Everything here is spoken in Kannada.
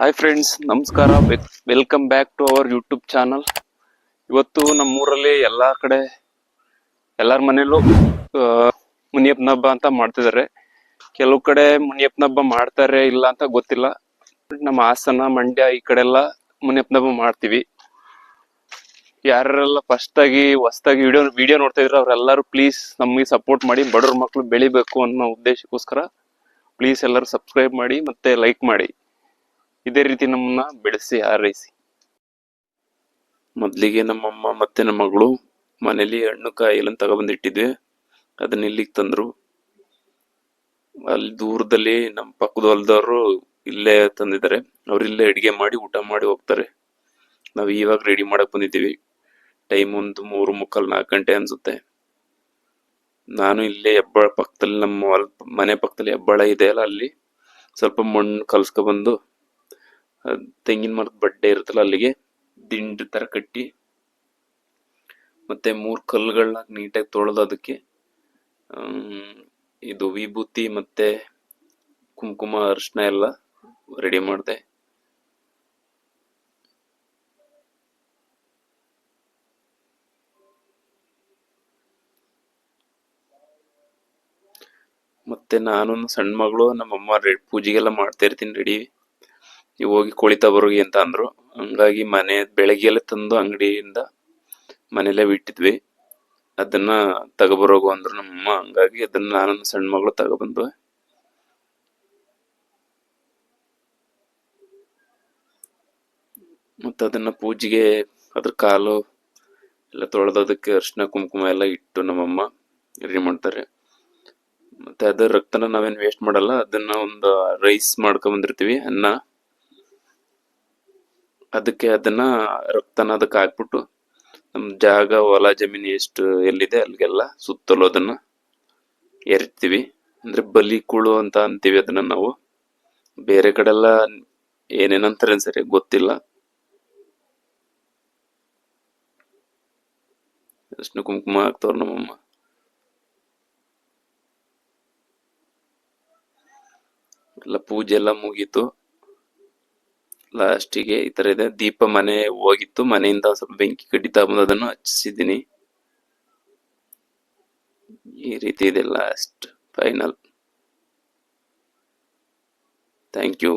ಹಾಯ್ ಫ್ರೆಂಡ್ಸ್ ನಮಸ್ಕಾರ. Welcome back to our YouTube channel ಇವತ್ತು ನಮ್ಮೂರಲ್ಲಿ ಎಲ್ಲ ಕಡೆ ಎಲ್ಲರ ಮನೇಲೂ ಆ, ಮುನಿಯಪ್ಪನ ಹಬ್ಬ ಅಂತ ಮಾಡ್ತಿದ್ದಾರೆ. ಕೆಲವು ಕಡೆ ಮುನಿಯಪ್ಪನ ಹಬ್ಬ ಮಾಡ್ತಾರೆ ಇಲ್ಲ ಅಂತ ಗೊತ್ತಿಲ್ಲ. ನಮ್ಮ ಹಾಸನ ಮಂಡ್ಯ ಈ ಕಡೆ ಎಲ್ಲ ಮುನಿಯಪ್ಪನ ಹಬ್ಬ ಮಾಡ್ತೀವಿ. ಯಾರೆಲ್ಲ ಫಸ್ಟ್ ಆಗಿ ಹೊಸ್ದಾಗಿ ವಿಡಿಯೋ ವಿಡಿಯೋ ನೋಡ್ತಾ ಇದ್ರೆ ಅವ್ರೆಲ್ಲರೂ ಪ್ಲೀಸ್ ನಮಗೆ ಸಪೋರ್ಟ್ ಮಾಡಿ ಬಡವ್ರ ಮಕ್ಕಳು ಬೆಳಿಬೇಕು ಅನ್ನೋ ಉದ್ದೇಶಕ್ಕೋಸ್ಕರ ಪ್ಲೀಸ್ ಎಲ್ಲರೂ ಸಬ್ಸ್ಕ್ರೈಬ್ ಮಾಡಿ ಮತ್ತೆ ಲೈಕ್ ಮಾಡಿ. ಇದೇ ರೀತಿ ನಮ್ಮನ್ನ ಬೆಳೆಸಿ, ಹಾರೈಸಿ. ಮೊದಲಿಗೆ ನಮ್ಮಮ್ಮ ಮತ್ತೆ ನಮ್ಮ ಮಗಳು ಮನೇಲಿ ಹಣ್ಣು ಕಾಯಿ ಎಲ್ಲ ತಗೊಬಂದಿಟ್ಟಿದ್ವಿ. ಅದನ್ನ ಇಲ್ಲಿಗೆ ತಂದ್ರು. ಅಲ್ಲಿ ದೂರದಲ್ಲಿ ನಮ್ಮ ಪಕ್ಕದ ಹೊಲದವರು ಇಲ್ಲೇ ತಂದಿದ್ದಾರೆ. ಅವ್ರು ಇಲ್ಲೇ ಅಡಿಗೆ ಮಾಡಿ, ಊಟ ಮಾಡಿ ಹೋಗ್ತಾರೆ. ನಾವು ಇವಾಗ ರೆಡಿ ಮಾಡಕ್ ಬಂದಿದ್ದೀವಿ. ಟೈಮ್ ಒಂದು ಮೂರು ಮುಕ್ಕಾಲ್ ನಾಲ್ಕು ಗಂಟೆ ಅನ್ಸುತ್ತೆ. ನಾನು ಇಲ್ಲೇ ಹೆಬ್ಬಾಳ ಪಕ್ಕದಲ್ಲಿ ನಮ್ಮ ಮನೆ ಪಕ್ಕದಲ್ಲಿ ಹೆಬ್ಬಾಳ ಇದೆ ಅಲ್ಲ ಅಲ್ಲಿ. ಸ್ವಲ್ಪ ಮಣ್ಣು ಕಲ್ಸ್ಕೊ ಬಂದು ಅದ್ ತೆಂಗಿನ ಮರದ ಬಡ್ಡೆ ಇರುತ್ತಲ್ಲ, ಅಲ್ಲಿಗೆ ದಿಂಡು ತರ ಕಟ್ಟಿ ಮತ್ತೆ ಮೂರು ಕಲ್ಲುಗಳನ್ನ ನೀಟಾಗಿ ತೊಳೆದು ಅದಕ್ಕೆ ಇದು ವಿಭೂತಿ ಮತ್ತೆ ಕುಂಕುಮ, ಅರಿಶಿನ ಎಲ್ಲ ರೆಡಿ ಮಾಡಿದೆ. ಮತ್ತೆ ನಾನು ಸಣ್ಣ ಮಗಳು, ನಮ್ಮಮ್ಮ ರೆಡ್ ಪೂಜೆಗೆಲ್ಲ ಮಾಡ್ತಾ ಇರ್ತೀನಿ ರೆಡಿ. ನೀವು ಹೋಗಿ ಕುಳಿತ ತಗೋರಿ ಅಂತ ಅಂದರು. ಹಂಗಾಗಿ ಮನೆ ಬೆಳಗ್ಗೆಲ್ಲ ತಂದು ಅಂಗಡಿಯಿಂದ ಮನೆಯಲ್ಲೇ ಬಿಟ್ಟಿದ್ವಿ. ಅದನ್ನ ತಗೊಬರೋಗು ಅಂದ್ರು ನಮ್ಮಮ್ಮ ಹಂಗಾಗಿ ಅದನ್ನ ನಾನು ಸಣ್ಣ ಮಗಳು ತಗೊಬಂದು ಮತ್ತು ಅದನ್ನ ಪೂಜೆಗೆ ಅದ್ರ ಕಾಲು ಎಲ್ಲ ತೊಳೆದೋದಕ್ಕೆ ಅರಿಶಿನ ಕುಂಕುಮ ಎಲ್ಲ ಇಟ್ಟು ನಮ್ಮಮ್ಮ ರೆಡಿ ಮಾಡ್ತಾರೆ. ಮತ್ತೆ ಅದರ ರಕ್ತನ ನಾವೇನ್ ವೇಸ್ಟ್ ಮಾಡಲ್ಲ. ಅದನ್ನ ಒಂದು ರೈಸ್ ಮಾಡ್ಕೊಂಡ್ ಬಂದಿರ್ತೀವಿ, ಅನ್ನ. ಅದಕ್ಕೆ ಅದನ್ನ ರಕ್ತನ ಅದಕ್ಕೆ ಹಾಕ್ಬಿಟ್ಟು ನಮ್ಮ ಜಾಗ, ಹೊಲ, ಜಮೀನು ಎಷ್ಟು ಎಲ್ಲಿದೆ ಅಲ್ಲಿಗೆಲ್ಲ ಸುತ್ತಲೂ ಅದನ್ನ ಎರಿತೀವಿ. ಅಂದ್ರೆ ಬಲಿ, ಕುಳು ಅಂತ ಅಂತೀವಿ ಅದನ್ನ ನಾವು. ಬೇರೆ ಕಡೆ ಎಲ್ಲ ಏನೇನಂತಾರೆ ಸರಿ ಗೊತ್ತಿಲ್ಲ. ಅಷ್ಟು ಕುಂಕುಮ ಹಾಕ್ತವ್ರ ನಮ್ಮಮ್ಮ. ಎಲ್ಲ ಪೂಜೆ ಎಲ್ಲ ಮುಗೀತು. ಲಾಸ್ಟಿಗೆ ಈ ತರ ಇದೆ. ದೀಪ ಮನೆ ಹೋಗಿತ್ತು. ಮನೆಯಿಂದ ಸ್ವಲ್ಪ ಬೆಂಕಿ ಕಡಿತಾ ಅದನ್ನು ಹಚ್ಚಿಸಿದ್ದೀನಿ. ಈ ರೀತಿ ಇದೆ ಲಾಸ್ಟ್ ಫೈನಲ್ ಥ್ಯಾಂಕ್ ಯು